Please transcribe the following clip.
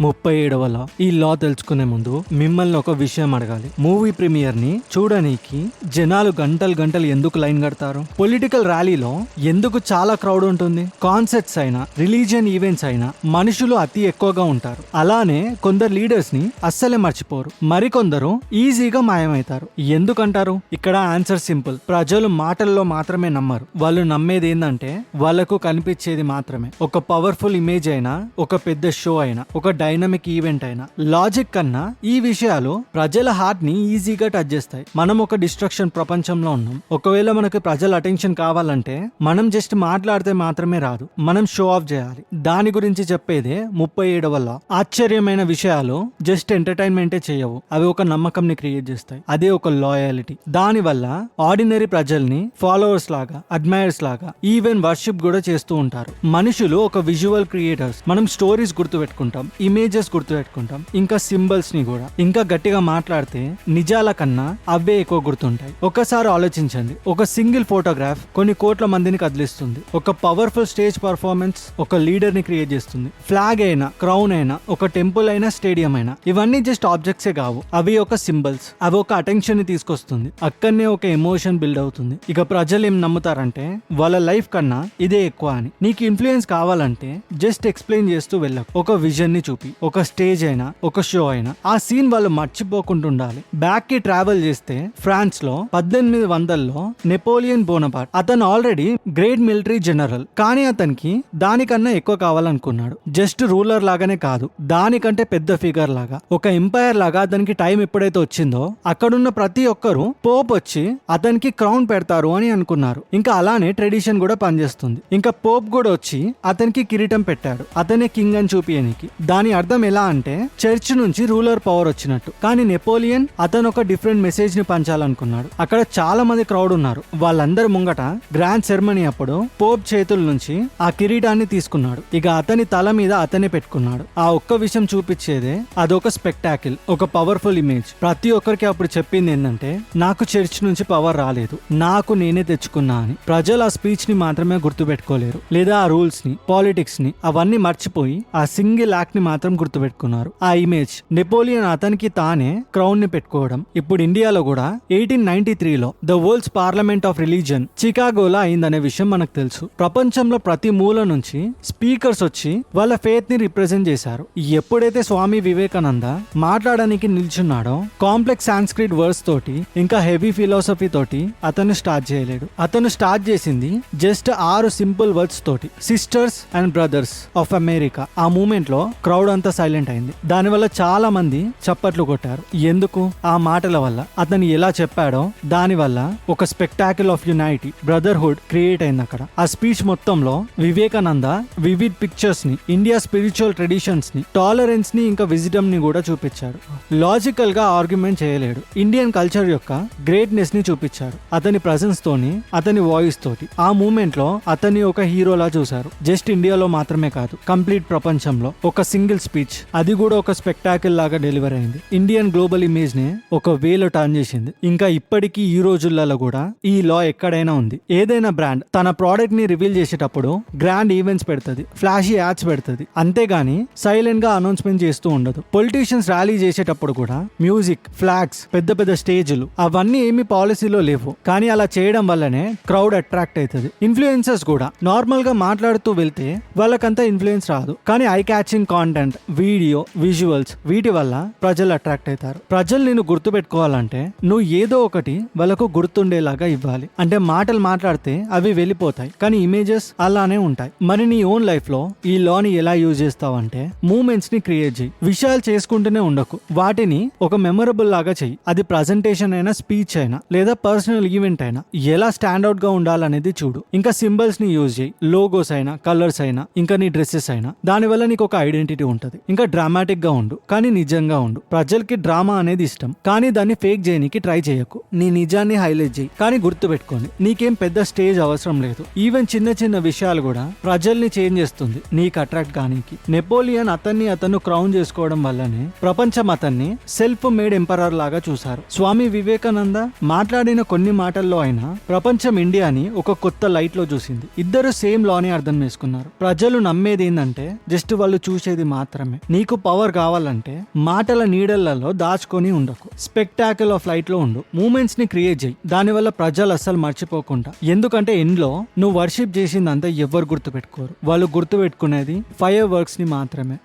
ముప్పై ఏడవ లా ఈ లా తెలుసుకునే ముందు మిమ్మల్ని ఒక విషయం అడగాలి. మూవీ ప్రీమియర్ని చూడనీకి జనాలు గంటలు గంటలు ఎందుకు లైన్ కడతారు? పొలిటికల్ ర్యాలీలో ఎందుకు చాలా క్రౌడ్ ఉంటుంది? కాన్సర్ట్స్ అయినా రిలీజియన్ ఈవెంట్స్ అయినా మనుషులు అతి ఎక్కువగా ఉంటారు. అలానే కొందరు లీడర్స్ని అస్సలే మర్చిపోరు. మరికొందరు ఈజీగా మాయమవుతారు. ఎందుకంటారు? ఇక్కడ ఆన్సర్ సింపుల్. ప్రజలు మాటల్లో మాత్రమే నమ్మరు. వాళ్ళు నమ్మేది ఏంటంటే వాళ్ళకు కనిపించేది మాత్రమే. ఒక పవర్ఫుల్ ఇమేజ్ అయినా ఒక పెద్ద షో అయినా ఒక డైనమిక్ ఈవెంట్ అయినా లాజిక్ కన్నా ఈ విషయాలు ప్రజల హార్ట్ని ఈజీగా టచ్ చేస్తాయి. మనం ఒక డిస్ట్రక్షన్ ప్రపంచంలో ఉన్నాం. ఒకవేళ మనకు ప్రజల అటెన్షన్ కావాలంటే మనం జస్ట్ మాట్లాడితే మాత్రమే రాదు. మనం షో ఆఫ్ చేయాలి. దాని గురించి చెప్పేదే ముప్పై ఏడవ లా. ఆశ్చర్యమైన విషయాలు జస్ట్ ఎంటర్టైన్మెంటే చేయవు. అవి ఒక నమ్మకం ని క్రియేట్ చేస్తాయి. అదే ఒక లాయాలిటీ. దాని వల్ల ఆర్డినరీ ప్రజల్ని ఫాలోవర్స్ లాగా అడ్మైర్స్ లాగా ఈవెన్ వర్షిప్ కూడా చేస్తూ ఉంటారు. మనుషులు ఒక విజువల్ క్రియేటర్స్. మనం స్టోరీస్ గుర్తు పెట్టుకుంటాం ఇమేజెస్ గుర్తుపెట్టుకుంటాం. ఇంకా సింబల్స్ని కూడా. ఇంకా గట్టిగా మాట్లాడితే నిజాల కన్నా అవే ఎక్కువ గుర్తుంటాయి. ఒకసారి ఆలోచించండి. ఒక సింగిల్ ఫోటోగ్రాఫ్ కొన్ని కోట్ల మందిని కదిలిస్తుంది. ఒక పవర్ఫుల్ స్టేజ్ పర్ఫార్మెన్స్ ఒక లీడర్ని క్రియేట్ చేస్తుంది. ఫ్లాగ్ అయినా క్రౌన్ అయినా ఒక టెంపుల్ అయినా స్టేడియం అయినా ఇవన్నీ జస్ట్ ఆబ్జెక్ట్సే కావు. అవి ఒక సింబల్స్ అవి ఒక అటెన్షన్ని తీసుకొస్తుంది. అక్కడనే ఒక ఎమోషన్ బిల్డ్ అవుతుంది. ఇక ప్రజలు ఏం నమ్ముతారంటే వాళ్ళ లైఫ్ కన్నా ఇదే ఎక్కువ అని. నీకు ఇన్ఫ్లుయెన్స్ కావాలంటే జస్ట్ ఎక్స్ప్లెయిన్ చేస్తూ వెళ్ళకు. ఒక విజన్ని చూపు. ఒక స్టేజ్ అయినా ఒక షో అయినా ఆ సీన్ వాళ్ళు మర్చిపోకుండా ఉండాలి బ్యాక్కి ట్రావెల్ చేస్తే ఫ్రాన్స్లో పద్దెనిమిది వందల్లో నెపోలియన్ బోనపాట్ అతను ఆల్రెడీ గ్రేట్ మిలిటరీ జనరల్ కానీ అతనికి దానికన్నా ఎక్కువ కావాలనుకున్నాడు. జస్ట్ రూలర్ లాగానే కాదు దానికంటే పెద్ద ఫిగర్ లాగా. ఒక ఎంపైర్ లాగా అతనికి టైం ఎప్పుడైతే వచ్చిందో అక్కడున్న ప్రతి ఒక్కరు పోప్ వచ్చి అతనికి క్రౌన్ పెడతారు అని అనుకున్నారు. ఇంకా అలానే ట్రెడిషన్ కూడా పనిచేస్తుంది. ఇంకా పోప్ కూడా వచ్చి అతనికి కిరీటం పెట్టాడు. అతనే కింగ్ అని చూపియనికి. దాని అర్థం ఎలా అంటే చర్చ్ నుంచి రూలర్ పవర్ వచ్చినట్టు. కానీ నెపోలియన్ అతను ఒక డిఫరెంట్ మెసేజ్ని పంచాలనుకున్నాడు. అక్కడ చాలా మంది క్రౌడ్ ఉన్నారు. వాళ్ళందరి ముంగట గ్రాండ్ సెరమనీ అప్పుడు పోప్ చేతుల నుంచి ఆ కిరీటాన్ని తీసుకున్నాడు. ఇక అతని తల మీద అతనే పెట్టుకున్నాడు. ఆ ఒక్క విషయం చూపించేదే అదొక స్పెక్టాకిల్ ఒక పవర్ఫుల్ ఇమేజ్. ప్రతి ఒక్కరికి అప్పుడు చెప్పింది ఏంటంటే నాకు చర్చ్ నుంచి పవర్ రాలేదు. నాకు నేనే తెచ్చుకున్నా అని. ప్రజలు ఆ స్పీచ్ని మాత్రమే గుర్తుపెట్టుకోలేరు. లేదా ఆ రూల్స్ని పాలిటిక్స్ని అవన్నీ మర్చిపోయి ఆ సింగిల్ యాక్ట్ని మాత్రం గుర్తుపెట్టుకున్నారు. ఆ ఇమేజ్ నెపోలియన్ అతనికి తానే క్రౌన్ని పెట్టుకోవడం. ఇప్పుడు ఇండియాలో కూడా ఎయిటీన్ నైన్టీ త్రీలో the world's parliament of religion చికాగోలో అయిందనే విషయం మనకు తెలుసు. ప్రపంచంలో ప్రతి మూల నుంచి స్పీకర్స్ వచ్చి వాళ్ళ ఫేత్ని రిప్రజెంట్ చేశారు. ఎప్పుడైతే స్వామి వివేకానంద మాట్లాడడానికి నిల్చున్నాడో కాంప్లెక్స్ సాంస్క్రిట్ వర్డ్స్ తోటి ఇంకా హెవీ ఫిలాసఫీ తోటి అతను స్టార్ట్ చేయలేడు. అతను స్టార్ట్ చేసింది జస్ట్ ఆరు సింపుల్ వర్డ్స్ తోటి sisters and brothers of America ఆ మూమెంట్లో క్రౌడ్ అంతా సైలెంట్ అయింది. దానివల్ల చాలా మంది చప్పట్లు కొట్టారు. ఎందుకు? ఆ మాటల వల్ల. అతను ఎలా చెప్పాడో దానివల్ల ఒక spectacle of unity brotherhood create అయింది అక్కడ ఆ స్పీచ్ మొత్తంలో వివేకానంద వివిడ్ పిక్చర్స్ని ఇండియా స్పిరిచువల్ ట్రెడిషన్స్ని టాలరెన్స్ని ఇంకా విజిడమ్ని కూడా చూపించాడు. లాజికల్గా ఆర్గ్యుమెంట్ చేయలేడు. ఇండియన్ కల్చర్ యొక్క గ్రేట్నెస్ని చూపించాడు. అతని ప్రజెన్స్ తోని అతని వాయిస్ తోటి. ఆ మూమెంట్లో అతన్ని ఒక హీరోలా చూశారు. జస్ట్ ఇండియాలో మాత్రమే కాదు కంప్లీట్ ప్రపంచంలో ఒక సింగిల్ స్పీచ్ అది కూడా ఒక స్పెక్టాకిల్ లాగా డెలివర్ అయింది. ఇండియన్ గ్లోబల్ ఇమేజ్ని ఒక వేలో టర్న్ చేసింది. ఇంకా ఇప్పటికీ ఈ రోజులలో కూడా ఈ లా ఎక్కడైనా ఉంది. ఏదైనా బ్రాండ్ తన ప్రోడక్ట్ని రివీల్ చేసేటప్పుడు గ్రాండ్ ఈవెంట్స్ పెడుతుంది ఫ్లాషీ యాడ్స్ పెడుతుంది. అంతేగాని సైలెంట్గా అనౌన్స్మెంట్ చేస్తూ ఉండదు. పొలిటీషియన్స్ ర్యాలీ చేసేటప్పుడు కూడా మ్యూజిక్ ఫ్లాగ్స్ పెద్ద పెద్ద స్టేజ్లు అవన్నీ ఏమి పాలసీలో లేవు. కానీ అలా చేయడం వల్లనే క్రౌడ్ అట్రాక్ట్ అవుతుంది ఇన్ఫ్లుయెన్సర్స్ కూడా నార్మల్గా మాట్లాడుతూ వెళ్తే వాళ్ళకంతా ఇన్ఫ్లుయెన్స్ రాదు. కానీ eye catching content video visuals వీటి వల్ల ప్రజలు అట్రాక్ట్ అవుతారు. ప్రజలు నేను గుర్తు పెట్టుకోవాలంటే నువ్వు ఏదో ఒకటి వాళ్ళకు గుర్తుండేలాగా ఇవ్వాలి. అంటే మాటలు మాట్లాడితే అవి వెళ్ళిపోతాయి. కానీ ఇమేజెస్ అలానే ఉంటాయి. మరి నీ ఓన్ లైఫ్లో ఈ లాని ఎలా యూజ్ చేస్తావంటే మూమెంట్స్ని క్రియేట్ చేయి విషయాలు చేసుకుంటూనే ఉండకు. వాటిని ఒక మెమొరబుల్ లాగా చెయ్యి. అది ప్రజెంటేషన్ అయినా స్పీచ్ అయినా లేదా పర్సనల్ ఈవెంట్ అయినా ఎలా స్టాండ్అవుట్గా ఉండాలనేది చూడు. ఇంకా సింబల్స్ని యూజ్ చేయి లోగోస్ అయినా కలర్స్ అయినా ఇంకా నీ డ్రెస్సెస్ అయినా. దానివల్ల నీకు ఒక ఐడెంటిటీ ఉంటుంది. ఇంకా డ్రామాటిక్గా ఉండు కానీ నిజంగా ఉండు. ప్రజలకి డ్రామా అనేది ఇష్టం కానీ దాన్ని ఫేక్ చేయనికి ట్రై చేయకు. నీ నిజాన్ని హైలైట్ చేయి కానీ గుర్తు పెట్టుకోండి నీకేం పెద్ద స్టేజ్ అవసరం లేదు. ఈవెన్ చిన్న చిన్న విషయాలు కూడా ప్రజల్ని చేంజ్ చేస్తుంది. నీకు అట్రాక్ట్ కానీకి. నెపోలియన్ అతన్ని అతను క్రౌన్ చేసుకోవడం వల్లనే ప్రపంచం అతన్ని సెల్ఫ్ మేడ్ ఎంపరర్ లాగా చూశారు. స్వామి వివేకానంద మాట్లాడిన కొన్ని మాటల్లో అయినా ప్రపంచం ఇండియాని ఒక కొత్త లైట్లో చూసింది. ఇద్దరు సేమ్ లాని అర్థం చేసుకున్నారు. ప్రజలు నమ్మేది ఏంటంటే జస్ట్ వాళ్ళు చూసేది మాత్రం మాత్రమే. నీకు పవర్ కావాలంటే మాటల నీడలలో దాచుకొని ఉండకు. స్పెక్టాకిల్ ఆఫ్ లైట్లో ఉండు. మూమెంట్స్ని క్రియేట్ చేయి. దానివల్ల ప్రజలు అస్సలు మర్చిపోకుండా. ఎందుకంటే ఎండ్లో నువ్వు వర్షిప్ చేసిందంతా ఎవరు గుర్తు పెట్టుకోరు వాళ్ళు గుర్తు పెట్టుకునేది ఫైర్ వర్క్స్ని మాత్రమే.